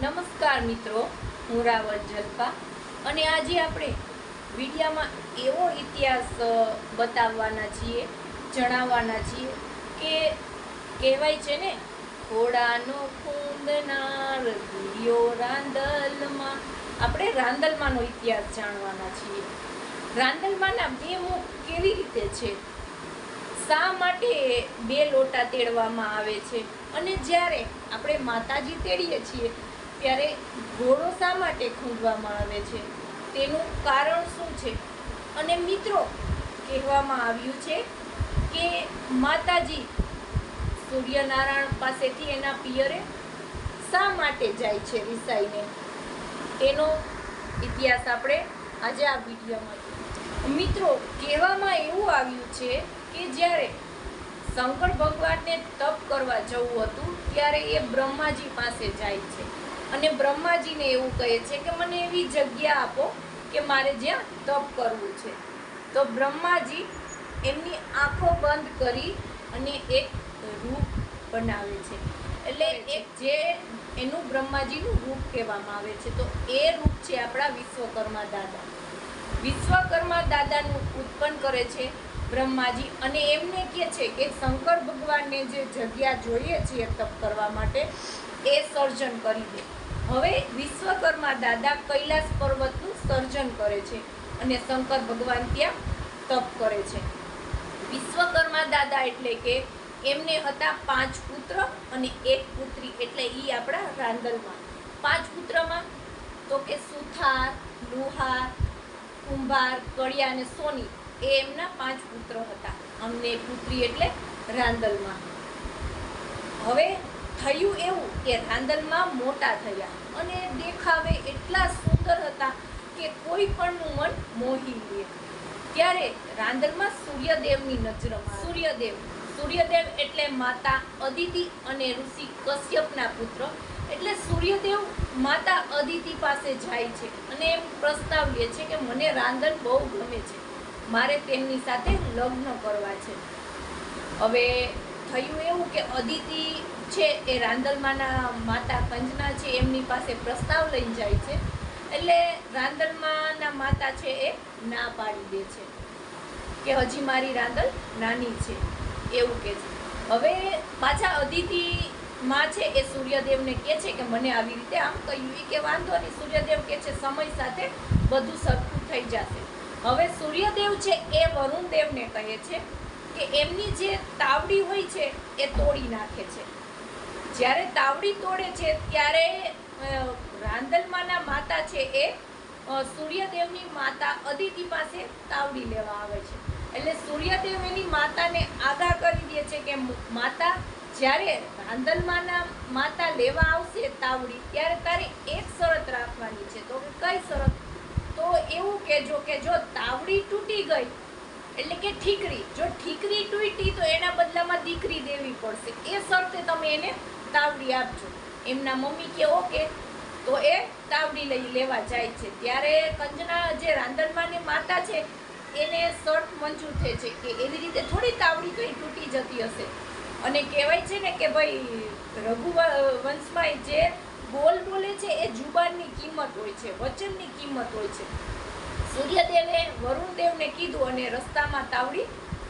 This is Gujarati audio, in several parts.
નમસ્કાર મિત્રો, હું રાવલ જલપા અને આજે આપણે વિડીયામાં એવો ઇતિહાસ બતાવવાના છીએ, જણાવવાના છીએ કે કહેવાય છે ને, ઘોડાનો ખૂંદનાર ગિયો રાંદલમાં. આપણે રાંદલમાંનો ઇતિહાસ જાણવાના છીએ. રાંદલમાંના બે મુખ કેવી રીતે છે? શા માટે બે લોટા તેડવામાં આવે છે? અને જ્યારે આપણે માતાજી તેડીએ છીએ ત્યારે ઘોડો શા માટે ખૂંદવામાં આવે છે? તેનું કારણ શું છે? અને મિત્રો, કહેવામાં આવ્યું છે કે માતાજી સૂર્યનારાયણ પાસેથી એના પિયરે શા માટે જાય છે રિસાઈને? તેનો ઇતિહાસ આપણે આજે આ વિડીયોમાં મિત્રો, કહેવામાં એવું આવ્યું છે કે જ્યારે શંકર ભગવાનને તપ કરવા જવું હતું, ત્યારે એ બ્રહ્માજી પાસે જાય છે. અને બ્રહ્માજીને એવું કહે છે કે મને એવી જગ્યા આપો કે મારે જ્યાં તપ કરવું છે. તો બ્રહ્માજી એમની આંખો બંધ કરી અને એક રૂપ બનાવે છે. એટલે એક જે એનું બ્રહ્માજીનું રૂપ કહેવામાં આવે છે. તો એ રૂપ છે આપણા વિશ્વકર્મા દાદા. વિશ્વકર્મા દાદાનું ઉત્પન્ન કરે છે બ્રહ્માજી અને એમને કહે છે કે શંકર ભગવાનને જે જગ્યા જોઈએ છીએ તપ કરવા માટે એ સર્જન કરી દે. હવે વિશ્વકર્મા દાદા કૈલાસ પર્વતનું સર્જન કરે છે અને શંકર ભગવાન ત્યાં તપ કરે છે. વિશ્વકર્મા દાદા એટલે કે એમને હતા પાંચ પુત્ર અને એક પુત્રી એટલે એ આપણા રાંદલમાં. પાંચ પુત્રમાં તો કે સુથાર, લુહાર, કુંભાર કડિયા અને સોની એ એમના પાંચ પુત્ર હતા. અમને પુત્રી એટલે રાંદલમાં. હવે થયું એવું કે રાંદલમાં મોટા થયા અને દેખાવે એટલા સુંદર હતા કે કોઈ પણનું મન મોહી લે. ત્યારે રાંદલમાં સૂર્યદેવની નજરમાં સૂર્યદેવ. સૂર્યદેવ એટલે માતા અદિતિ અને ઋષિ કશ્યપના પુત્ર. એટલે સૂર્યદેવ માતા અદિતિ પાસે જાય છે અને એમ પ્રસ્તાવ લે છે કે મને રાંદલ બહુ ગમે છે. મારે તેમની સાથે લગ્ન કરવા છે. હવે થયું એવું કે અદિતિ છે, એ રાંદલમાના માતા કંજના છે, એમની પાસે પ્રસ્તાવ લઈને જાય છે. એટલે રાંદલમાના માતા છે એ ના પાડી દે છે. કે હજી મારી રાંદલ નાની છે, એવું કહે છે. હવે પાછા અદિતિ માં છે, એ સૂર્યદેવને કહે છે કે મને આવી રીતે આમ કહ્યું. એ કે વાંધો નહીં, સૂર્યદેવ કહે છે, સમય સાથે બધું સરખું થઈ જશે. હવે સૂર્યદેવ છે, એ વરુણદેવને કહે છે કે એમની જે તાવડી હોય છે, એ તોડી નાખે છે. જ્યારે તાવડી તોડે છે, ત્યારે રાંદલમાના માતા છે એ સૂર્યદેવની માતા અદિતિ પાસે તાવડી લેવા આવે છે. એટલે સૂર્યદેવ એની માતાને આગાહ કરી દે છે કે માતા, જ્યારે રાંદલમાના માતા લેવા આવશે તાવડી, ત્યારે તારે એક શરત રાખવાની છે. તો કઈ શરત? તો એવું કહેજો કે જો તાવડી તૂટી ગઈ એટલે કે ઠીકરી. જો ઠીકરી તૂટી તો એના બદલામાં દીકરી દેવી પડશે. એ શરતે તમે એને તાવડી આપજો. એમના મમ્મી કે ઓકે, તો એ તાવડી લઈ લેવા જાય છે. ત્યારે કંજના જે રાંદલમાની માતા છે, એને શર્ટ મંજૂર થાય છે કે એવી રીતે થોડી તાવડી કંઈ તૂટી જતી હશે. અને કહેવાય છે ને કે ભાઈ રઘુ વ- જે બોલ બોલે છે, એ જુબાનની કિંમત હોય છે, વચનની કિંમત હોય છે. સૂર્યદેવે વરુણદેવને કીધું અને રસ્તામાં તાવડી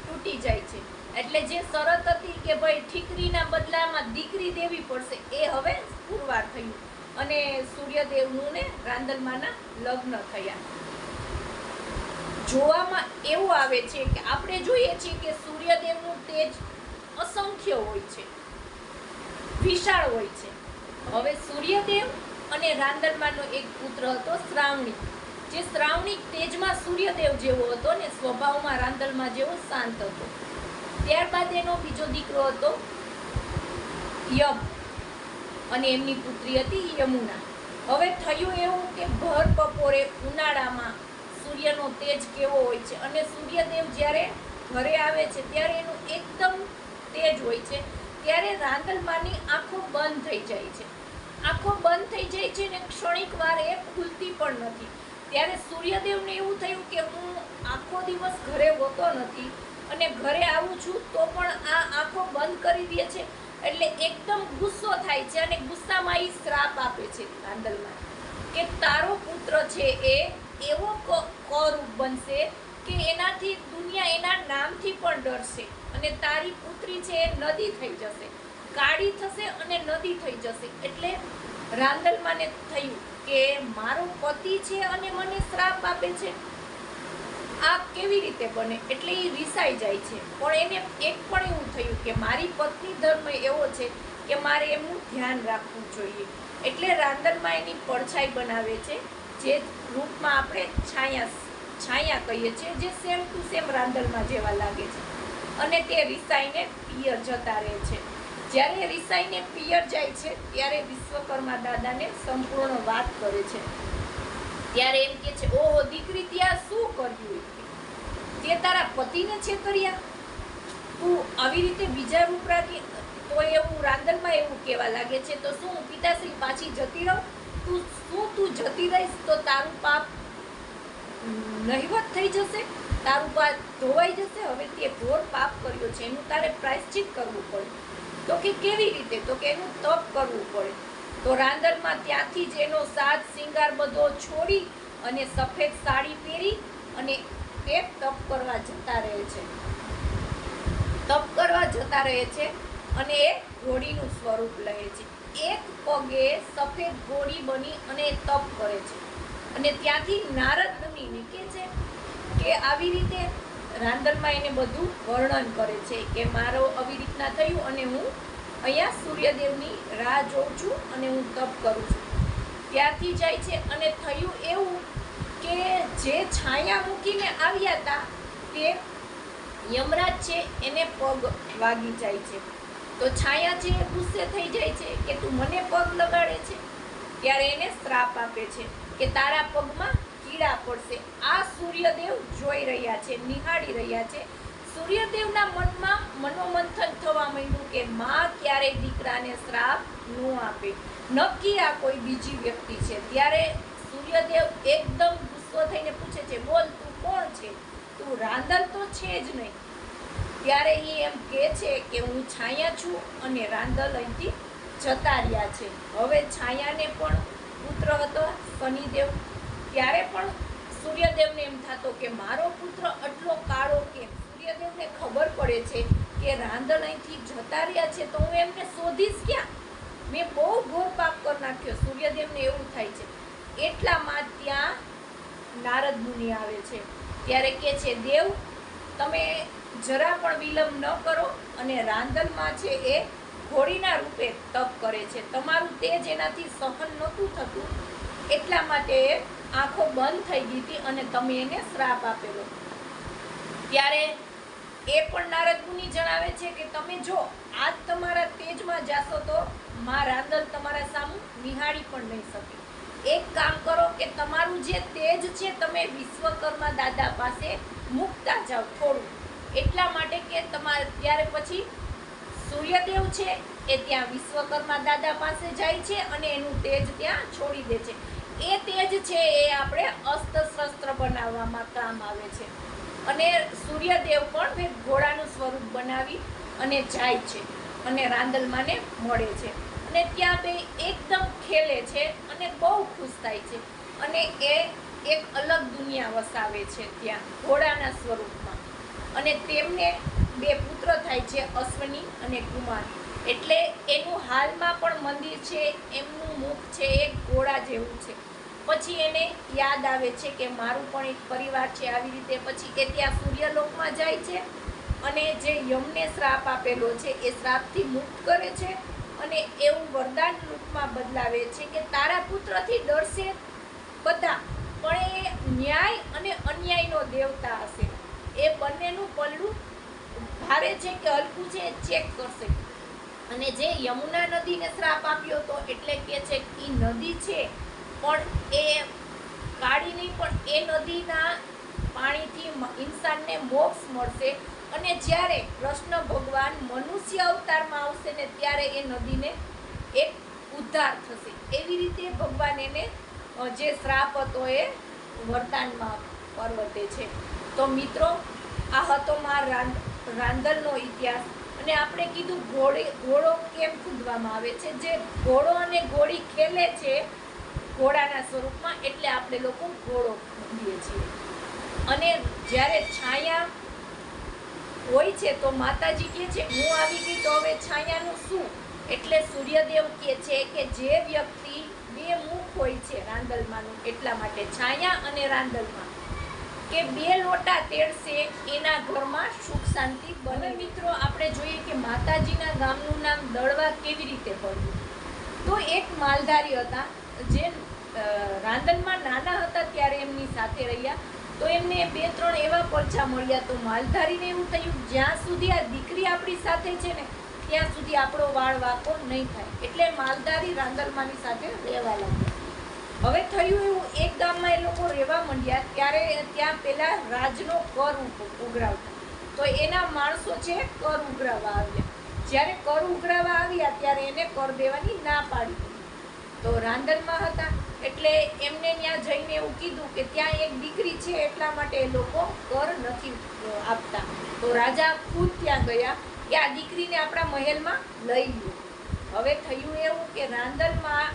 તૂટી જાય છે. એટલે જે શરત હતી કે ભાઈ ઠીકરીના બદલામાં દીકરી દેવી પડશે, એ હવે પુરવાર થયું. અને સૂર્યદેવનું ને રાંદલમાના લગ્ન થયા. જોવામાં એવું આવે છે કે આપણે જોઈએ છીએ કે સૂર્યદેવનું તેજ અસંખ્ય હોય છે. વિશાળ હોય છે. હવે સૂર્યદેવ અને રાંદલમાનો એક પુત્ર હતો શ્રાવણી. જે શ્રાવણી તેજમાં સૂર્યદેવ જેવો હતો ને સ્વભાવમાં રાંદલમાં જેવો શાંત હતો. ત્યારબાદ એનો બીજો દીકરો હતો યમ અને એમની પુત્રી હતી યમુના. હવે થયું એવું કે ભર બપોરે ઉનાળામાં સૂર્યનો તેજ કેવો હોય છે અને સૂર્યદેવ જ્યારે ઘરે આવે છે ત્યારે એનું એકદમ તેજ હોય છે, ત્યારે રાંદલમાની આંખો બંધ થઈ જાય છે. આંખો બંધ થઈ જાય છે ને ક્ષણિક વાર એ ખુલતી પણ નથી. ત્યારે સૂર્યદેવને એવું થયું કે હું આખો દિવસ ઘરે હોતો નથી અને ઘરે આવું છું, તો પણ આ આંખો બંધ કરી દે છે. એટલે એકદમ ગુસ્સો થાય છે અને ગુસ્સામાં એ શ્રાપ આપે છે રાંદલમાં કે તારો પુત્ર છે એ એવો કરૂપ બનશે કે એનાથી દુનિયા એના નામથી પણ ડરશે અને તારી પુત્રી છે એ નદી થઈ જશે કાળી થશે અને નદી થઈ જશે. એટલે રાંદલમાને થયું કે મારો પતિ છે અને મને શ્રાપ આપે છે. આ કેવી રીતે બને? એટલે એ રિસાઈ જાય છે. પણ એને એક પણ એવું થયું કે મારી પત્ની ધર્મ એવો છે કે મારે એમનું ધ્યાન રાખવું જોઈએ. એટલે રાંધણમાં એની પડછાઈ બનાવે છે, જે રૂપમાં આપણે છાયા છાયા કહીએ છીએ, જે સેમ ટુ સેમ રાંધણમાં જેવા લાગે છે. અને તે રિસાઈને પિયર જતા રહે છે. જ્યારે રિસાઈને પિયર જાય છે, ત્યારે વિશ્વકર્મા દાદાને સંપૂર્ણ વાત કરે છે. ત્યારે એમ કે છે, ઓહો, દીકરી, ત્યાં શું કર્યું તે તારા પતિને છેતર્યા? તું આવી રીતે બીજા રૂપરાથી તો એવું રાંદલમાં એવું કહેવા લાગે છે, તો શું પિતાશ્રી પાછી જતી રહું? તું, શું તું જતી રહીશ, તો તારું પાપ નહિવત થઈ જશે? તારું પાપ ધોવાઈ જશે? હવે તે ઘોર પાપ કર્યો છે, એનું તારે પ્રાયશ્ચિત કરવું પડે. તો કે કેવી રીતે? તો કે એનું તપ કરવું પડે. તો રાંદરમાં ત્યાંથી જ એનો સાત શિંગાર બધો છોડી અને સફેદ સાડી પહેરી અને તે તપ કરવા જતા રહે છે. તપ કરવા જતા રહે છે અને એ ઘોડીનું સ્વરૂપ લે છે. એક પગે સફેદ ઘોડી બની અને તપ કરે છે. અને ત્યાંથી નારદ મુનિ નીકળે છે કે આવી રીતે રાંદલમાં એને બધું વર્ણન કરે છે કે મારો આવી રીતના થયું અને હું અહીંયા સૂર્યદેવની રાહ જોઉં છું અને હું તપ કરું છું. ત્યાંથી જાય છે અને થયું એવું કે જે છાયા મૂકીને આવ્યા હતા તે યમરાજ છે એને પગ વાગી જાય છે. તો છાયા છે ગુસ્સે થઈ જાય છે કે તું મને પગ લગાડે છે? ત્યારે એને શ્રાપ આપે છે કે તારા પગમાં કીડા પડશે. આ સૂર્યદેવ જોઈ રહ્યા છે, નિહાળી રહ્યા છે. સૂર્યદેવના મનમાં મનોમંથન થવા માંડ્યું કે માં ક્યારેય દીકરાને શ્રાપ ન આપે. નક્કી આ કોઈ બીજી વ્યક્તિ છે. ત્યારે સૂર્યદેવ એકદમ ગુસ્સો થઈને પૂછે છે, બોલ, તું કોણ છે? તું રાંદલ તો છે જ નહીં. ત્યારે એ એમ કહે છે કે, હું છાયા છું અને રાંદલ અહીંથી જતા રહ્યા છે. હવે છાયાને પણ પુત્ર હતો શનિદેવ. ત્યારે પણ સૂર્યદેવને એમ થતો કે મારો પુત્ર આટલો કાળો કેમ સૂર્યદેવને ખબર પડે છે કે રાંધણ અહીંથી જતા રહ્યા છે તો હું એમને શોધીશ ક્યાં? મેં બહુ ઘોર પાપ કરી નાખ્યો. સૂર્યદેવને એવું થાય છે. એટલામાં ત્યાં નારદ મુનિ આવે છે. ત્યારે કે છે, દેવ, તમે જરા પણ વિલંબ ન કરો અને રાંધણમાં છે એ ઘોડીના રૂપે તપ કરે છે. તમારું તેજ એનાથી સહન નહોતું થતું. એટલા માટે આંખો બંધ થઈ ગઈ હતી અને તમે એને શ્રાપ આપેલો. ત્યારે એ પણ નારદ મુનિ જણાવે છે કે તમે જો આજ તમારા તેજમાં જાશો તો માં રાંદલ તમારા સામું નિહાળી પણ નહીં શકે. એક કામ કરો કે તમારું જે તેજ છે તમે વિશ્વકર્મા દાદા પાસે મૂકતા જાઓ થોડું. એટલા માટે કે તમારે ત્યારે પછી સૂર્યદેવ છે એ ત્યાં વિશ્વકર્મા દાદા પાસે જાય છે અને એનું તેજ ત્યાં છોડી દે છે. એ તેજ છે, એ આપણે અસ્ત્રશસ્ત્ર બનાવવામાં કામ આવે છે. અને સૂર્યદેવ પણ ઘોડાનું સ્વરૂપ બનાવી અને જાય છે અને રાંદલમાને મળે છે. અને ત્યાં બે એકદમ ખેલે છે અને બહુ ખુશ થાય છે. અને એ એક અલગ દુનિયા વસાવે છે ત્યાં, ઘોડાના સ્વરૂપમાં. અને તેમને બે પુત્ર થાય છે, અશ્વની અને કુમાર. એટલે એનું હાલમાં પણ મંદિર છે, એમનું મુખ છે, એ ઘોડા જેવું છે. પછી એને યાદ આવે છે કે મારું પણ એક પરિવાર છે, આવી રીતે પછી એ ત્યાં સૂર્યલોકમાં જાય છે અને જે યમને શ્રાપ આપેલો છે, એ શ્રાપથી મુક્ત કરે છે અને એવું વરદાન રૂપમાં બદલાવે છે કે તારા પુત્રથી ડરશે બધા, પણ એ ન્યાય અને અન્યાયનો દેવતા હશે. એ બંનેનું પલ્લું ભારે છે કે હલકું છે ચેક કરશે. અને જે યમુના નદીને શ્રાપ આપ્યો હતો, એટલે કે છે એ નદી છે, પણ એ કાળી નહીં, પણ એ નદીના પાણીથી ઇન્સાનને મોક્ષ મળશે. અને જ્યારે કૃષ્ણ ભગવાન મનુષ્ય અવતારમાં આવશે ને ત્યારે એ નદીને એક ઉદ્ધાર થશે. એવી રીતે ભગવાન એને જે શ્રાપ હતો એ વરદાનમાં પરવર્તે છે. તો મિત્રો, આ હતો મારા રાંદ, રાંદલનો ઇતિહાસ. અને આપણે કીધું ઘોડે ઘોડો કેમ કૂદવામાં આવે છે? જે ઘોડો અને ઘોડી ખેલે છે ઘોડાના સ્વરૂપમાં, એટલે આપણે લોકો ઘોડો કૂદીએ છીએ. અને જ્યારે છાયા હોય છે, તો માતાજી કહે છે, હું આવી ગઈ તો હવે છાયાનું શું? એટલે સૂર્યદેવ કહે છે કે જે વ્યક્તિ બે મુખ હોય છે રાંદલમાંનું, એટલા માટે છાયા અને રાંદલમાં. કે બે લોટા તેડશે એના ઘરમાં સુખ શાંતિ બને. મિત્રો, આપણે જોઈએ કે માતાજીના ગામનું નામ દળવા કેવી રીતે પડ્યું? તો એક માલધારી હતા, જે રાંધણમાં નાના હતા ત્યારે એમની સાથે રહ્યા. તો એમને બે, ત્રણ એવા પરચા મળ્યા. તો માલધારીને એવું થયું, જ્યાં સુધી આ દીકરી આપણી સાથે છે ને, ત્યાં સુધી આપણો વાળ વાકો નહીં થાય. એટલે માલધારી રાંદલમાની સાથે રહેવા લાગ્યા. હવે થયું એવું, એક ગામમાં એ લોકો રહેવા માંડ્યા, ત્યારે ત્યાં પહેલાં રાજનો કર ઉઘરાવતા. તો એના માણસો છે, કર ઉઘરાવવા આવ્યા. જ્યારે કર ઉઘરાવવા આવ્યા, ત્યારે એને કર દેવાની ના પાડી તો રાંદલમાં હતા, એટલે એમને ત્યાં જઈને એવું કીધું કે ત્યાં એક દીકરી છે, એટલા માટે એ લોકો કર નથી આપતા. તો રાજા ખુદ ત્યાં ગયા કે આ દીકરીને આપણા મહેલમાં લઈ લો હવે થયું એવું કે રાંદલમાં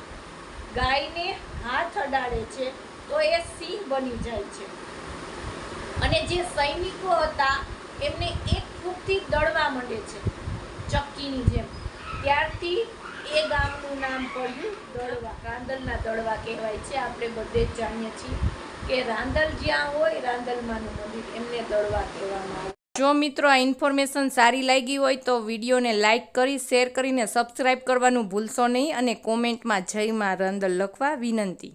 ગાયને હાથ અડાડે છે, તો એ સિંહ બની જાય છે. અને જે સૈનિકો હતા, એમને એક ફૂટથી દળવા માંડે છે, ચક્કીની જેમ. ત્યારથી એ ગામનું નામ પડ્યું દળવા રાંદલના દળવા કહેવાય છે. આપણે બધે જ જાણીએ છીએ કે રાંદલ જ્યાં હોય, રાંદલમાંનું મંદિર એમને દળવા કહેવામાં આવે જો મિત્રો આ ઇન્ફોર્મેશન સારી લાગી હોય તો વિડીયોને લાઇક કરી, શેર કરીને સબસ્ક્રાઈબ કરવાનું ભૂલશો નહીં અને કોમેન્ટમાં જય માં રંદલ લખવા વિનંતી.